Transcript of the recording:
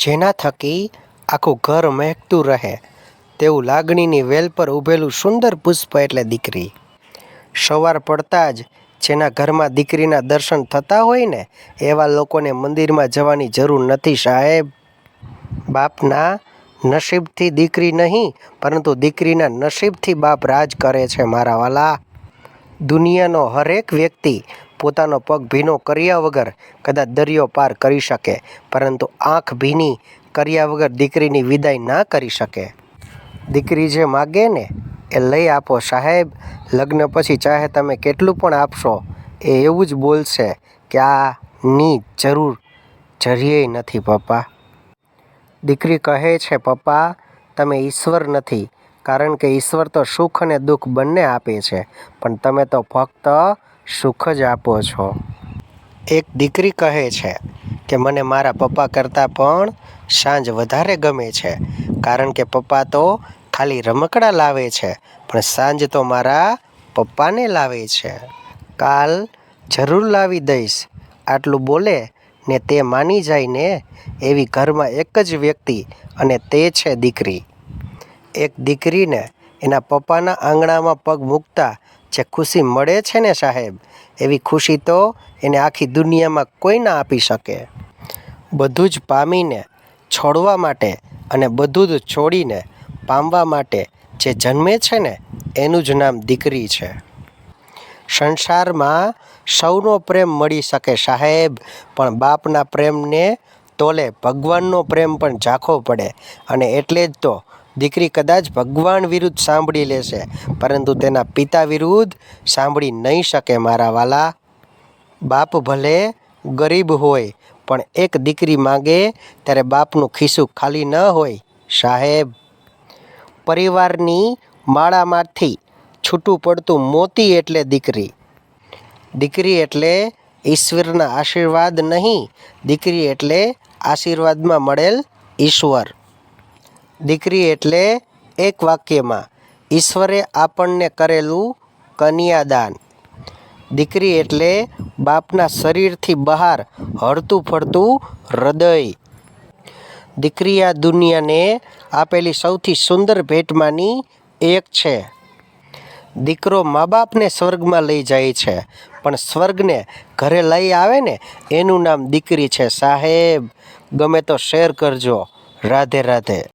જેના થકી આખું ઘર મહેકતું રહે. તેવું લાગણીની વેલ પર ઊભેલું સુંદર પુષ્પ એટલે દીકરી. સવાર પડતાં જ જેના ઘરમાં દીકરીના દર્શન થતા હોય ને, એવા લોકોને મંદિરમાં જવાની જરૂર નથી સાહેબ. બાપના નસીબથી દીકરી નહીં, પરંતુ દીકરીના નસીબથી બાપ રાજ કરે છે મારા વાલા. દુનિયાનો હરેક વ્યક્તિ પોતાનો પગ ભીનો કર્યા વગર કદાચ દરિયો પાર કરી શકે, પરંતુ આંખ ભીની કર્યા વગર દીકરીની વિદાય ના કરી શકે. દીકરી જે માગે ને, એ લઈ આપો સાહેબ, લગ્ન પછી ચાહે તમે કેટલું પણ આપશો, એ એવું જ બોલશે કે આ ની જરૂર જરીએ નથી પપ્પા. દીકરી કહે છે, પપ્પા, તમે ઈશ્વર નથી, કારણ કે ઈશ્વર તો સુખ અને દુઃખ બંને આપે છે, પણ તમે તો ફક્ત સુખ જ આપો છો. એક દીકરી કહે છે કે, મને મારા પપ્પા કરતાં પણ સાંજ વધારે ગમે છે, કારણ કે પપ્પા તો ખાલી રમકડા લાવે છે, પણ સાંજ તો મારા પપ્પાને લાવે છે. કાલ જરૂર લાવી દઈશ. આટલું બોલે ને તે માની જાય ને એવી ઘરમાં એક જ વ્યક્તિ અને તે છે દીકરી. એક દીકરીને એના પપ્પાના આંગણામાં પગ મૂકતા જે ખુશી મળે છે ને સાહેબ, એવી ખુશી તો એને આખી દુનિયામાં કોઈ ના આપી શકે. બધું જ પામીને, છોડવા માટે અને બધું જ છોડીને પામવા માટે જે જન્મે છે ને, એનું જ નામ દીકરી છે. સંસારમાં સૌનો પ્રેમ મળી શકે સાહેબ, પણ બાપના પ્રેમને તોલે ભગવાનનો પ્રેમ પણ ઝાંખો પડે. અને એટલે જ તો દીકરી કદાચ ભગવાન વિરુદ્ધ સાંભળી લેશે, પરંતુ તેના પિતા વિરુદ્ધ સાંભળી નહીં શકે મારા વાલા. બાપ ભલે ગરીબ હોય, પણ એક દીકરી માગે ત્યારે બાપનું ખિસ્સું ખાલી ન હોય, સાહેબ. પરિવારની માળામાંથી છૂટું પડતું મોતી એટલે દીકરી. દીકરી એટલે ઈશ્વરના આશીર્વાદ નહીં, દીકરી એટલે આશીર્વાદમાં મળેલ ઈશ્વર. દીકરી એટલે એક વાક્યમાં, ઈશ્વરે આપણને કરેલું કન્યાદાન. દીકરી એટલે બાપના શરીરથી બહાર હળતું ફરતું હૃદય. દીકરી આ દુનિયાને આપેલી સૌથી સુંદર ભેટમાંની એક છે. દીકરો મા બાપને સ્વર્ગમાં લઈ જાય છે, પણ સ્વર્ગને ઘરે લઈ આવે ને, એનું નામ દીકરી છે સાહેબ. ગમે તો શેર કરજો. રાધે રાધે.